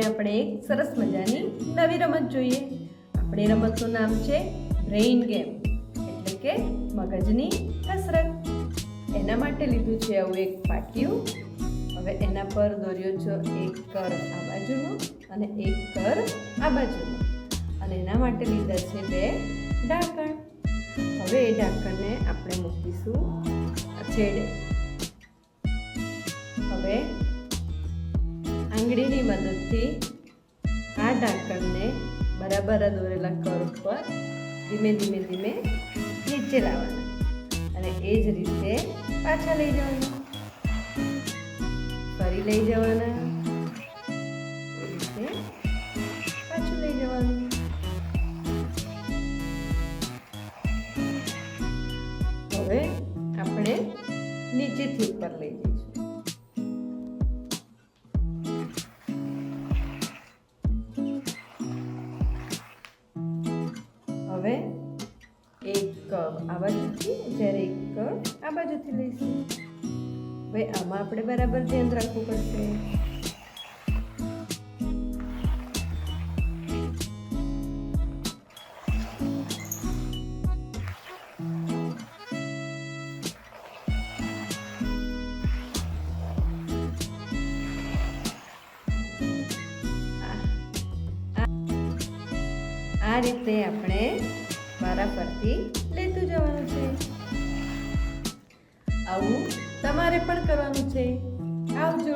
આપણે એક સરસ મજાની નવી રમત જોઈએ. આપણી રમતનું નામ છે બ્રેઇન ગેમ એટલે કે મગજની કસરત. એના માટે લીધું છે આવું એક પાટિયું હવે એના પર દોર્યો છો એક કર આ બાજુનો અને એક કર આ બાજુનો. અને એના માટે લીધા છે બે ઢાંકણ. હવે એ ઢાંકણને આપણે મૂકીશું છેડે. આંગળીની મદદથી આ ઢાંકણને બરાબર દોરેલા કર ઉપર ધીમે ધીમે ધીમે નીચે લાવવાના. અને એ જ રીતે પાછા લઈ જવાના. ફરી લઈ જવાના. એ રીતે પાછું લઈ જવાનું. હવે આપણે નીચેથી ઉપર લઈ જઈશું હવે એક આ બાજુથી જ્યારે એક આ બાજુથી લઈશું. હવે આમાં આપણે બરાબર ધ્યાન રાખવું પડશે. આ રીતે આપણે મારા પરથી લેતું જવાનું છે. આવું તમારે પણ કરવાનું છે. આવજો.